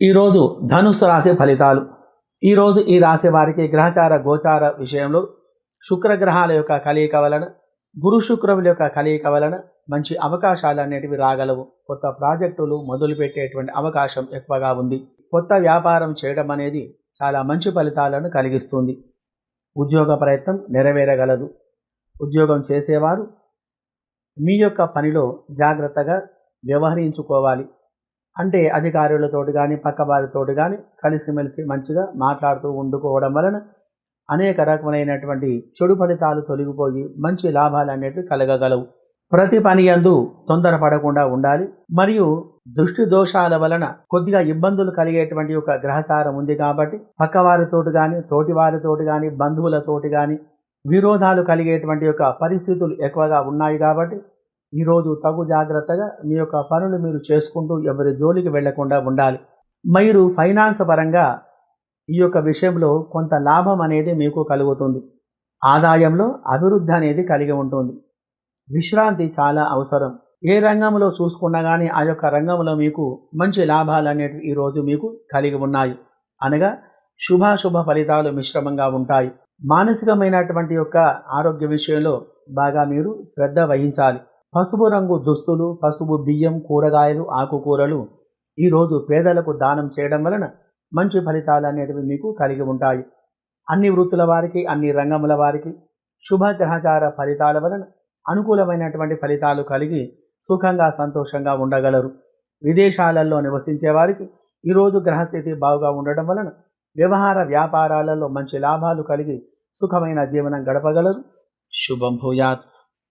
ఈరోజు ధనుసు రాశి ఫలితాలు. ఈరోజు ఈ రాశి వారికి గ్రహచార గోచార విషయంలో శుక్రగ్రహాల యొక్క కలయిక వలన గురు శుక్రముల యొక్క కలయిక వలన మంచి అవకాశాలు అనేటివి రాగలవు. కొత్త ప్రాజెక్టులు మొదలుపెట్టేటువంటి అవకాశం ఎక్కువగా ఉంది. కొత్త వ్యాపారం చేయడం అనేది చాలా మంచి ఫలితాలను కలిగిస్తుంది. ఉద్యోగ ప్రయత్నం నెరవేరగలదు. ఉద్యోగం చేసేవారు మీ యొక్క పనిలో జాగ్రత్తగా వ్యవహరించుకోవాలి. అంటే అధికారులతోటి కానీ పక్క వారితోటి కానీ కలిసిమెలిసి మంచిగా మాట్లాడుతూ ఉండుకోవడం వలన అనేక రకమైనటువంటి చెడు ఫలితాలు తొలగిపోయి మంచి లాభాలు అనేటివి కలగగలవు. ప్రతి పని యందు తొందరపడకుండా ఉండాలి. మరియు దృష్టి దోషాల వలన కొద్దిగా ఇబ్బందులు కలిగేటువంటి ఒక గ్రహచారం ఉంది కాబట్టి పక్కవారితోటి కానీ తోటివారితోటి కానీ బంధువులతోటి కానీ విరోధాలు కలిగేటువంటి యొక్క పరిస్థితులు ఎక్కువగా ఉన్నాయి కాబట్టి ఈరోజు తగు జాగ్రత్తగా మీ యొక్క పనులు మీరు చేసుకుంటూ ఎవరి జోలికి వెళ్ళకుండా ఉండాలి. మీరు ఫైనాన్స్ పరంగా ఈ యొక్క విషయంలో కొంత లాభం అనేది మీకు కలుగుతుంది. ఆదాయంలో అభివృద్ధి అనేది కలిగి ఉంటుంది. విశ్రాంతి చాలా అవసరం. ఏ రంగంలో చూసుకున్నా కానీ ఆ యొక్క రంగంలో మీకు మంచి లాభాలు అనేటివి ఈరోజు మీకు కలిగి ఉన్నాయి. అనగా శుభాశుభ ఫలితాలు మిశ్రమంగా ఉంటాయి. మానసికమైనటువంటి యొక్క ఆరోగ్య విషయంలో బాగా మీరు శ్రద్ధ వహించాలి. పసుపు రంగు దుస్తులు పసుపు బియ్యం కూరగాయలు ఆకుకూరలు ఈరోజు పేదలకు దానం చేయడం వలన మంచి ఫలితాలు అనేటివి మీకు కలిగి ఉంటాయి. అన్ని వృత్తుల వారికి అన్ని రంగముల వారికి శుభగ్రహచార ఫలితాల వలన అనుకూలమైనటువంటి ఫలితాలు కలిగి సుఖంగా సంతోషంగా ఉండగలరు. విదేశాలలో నివసించే వారికి ఈరోజు గ్రహస్థితి బాగుగా ఉండడం వలన వ్యవహార వ్యాపారాలలో మంచి లాభాలు కలిగి సుఖమైన జీవనం గడపగలరు. శుభం భూయాత్.